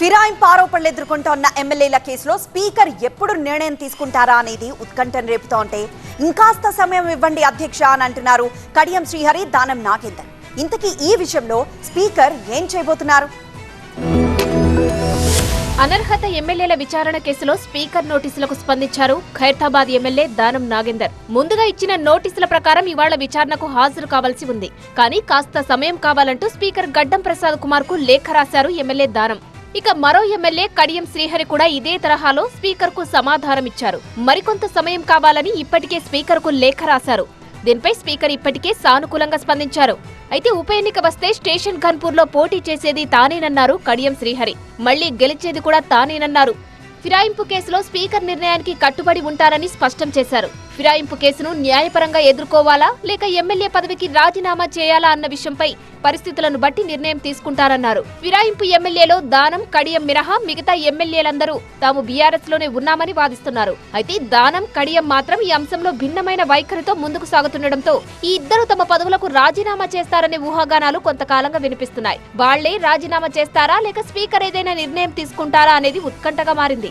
ఫిరాయింపు ఆరోపణలు ఎదుర్కొంటోన్న ఎమ్మెల్యేల కేసులో స్పీకర్ ఎప్పుడు నిర్ణయం తీసుకుంటారా అనేది ఉత్కంఠను రేపుతోంటే ఇంకాస్త సమయం ఇవ్వండి అధ్యక్ష అని అంటున్నారు కడియం శ్రీహరి దానం నాగేందర్. ఇంతకీ ఈ విషయంలో స్పీకర్ ఏం చేయబోతున్నారు? అనర్హత ఎమ్మెల్యేల విచారణ కేసులో స్పీకర్ నోటీసులకు స్పందించారు ఖైరతాబాద్ ఎమ్మెల్యే దానం నాగేందర్. ముందుగా ఇచ్చిన నోటీసుల ప్రకారం ఇవాళ విచారణకు హాజరు కావాల్సి ఉంది. కానీ కాస్త సమయం కావాలంటూ స్పీకర్ గడ్డం ప్రసాద్ కుమార్కు లేఖ రాశారు ఎమ్మెల్యే దానం. ఇక మరో ఎమ్మెల్యే కడియం శ్రీహరి కూడా ఇదే తరహాలో స్పీకర్కు సమాధానం ఇచ్చారు మరికొంత సమయం కావాలని ఇప్పటికే స్పీకర్కు లేఖ రాశారు. దీనిపై స్పీకర్ ఇప్పటికే సానుకూలంగా స్పందించారు. అయితే ఉప ఎన్నిక వస్తే స్టేషన్ ఘన్పూర్లో పోటీ చేసేది తానేనన్నారు కడియం శ్రీహరి. మళ్ళీ గెలిచేది కూడా తానేనన్నారు. ఫిరాయింపు కేసులో స్పీకర్ నిర్ణయానికి కట్టుబడి ఉంటారని స్పష్టం చేశారు. ఫిరాయింపు కేసును న్యాయపరంగా ఎదుర్కోవాలా లేక ఎమ్మెల్యే పదవికి రాజీనామా చేయాలా అన్న విషయంపై పరిస్థితులను బట్టి నిర్ణయం తీసుకుంటారన్నారు. ఫిరాయింపు ఎమ్మెల్యేలో దానం కడియం మినహా మిగతా ఎమ్మెల్యేలందరూ తాము బీఆర్ఎస్లోనే ఉన్నామని వాదిస్తున్నారు. అయితే దానం కడియం మాత్రం ఈ అంశంలో భిన్నమైన వైఖరితో ముందుకు సాగుతుండటంతో ఈ ఇద్దరు తమ పదవులకు రాజీనామా చేస్తారనే ఊహాగానాలు కొంతకాలంగా వినిపిస్తున్నాయి. వాళ్ళే రాజీనామా చేస్తారా లేక స్పీకర్ ఏదైనా నిర్ణయం తీసుకుంటారా అనేది ఉత్కంఠగా మారింది.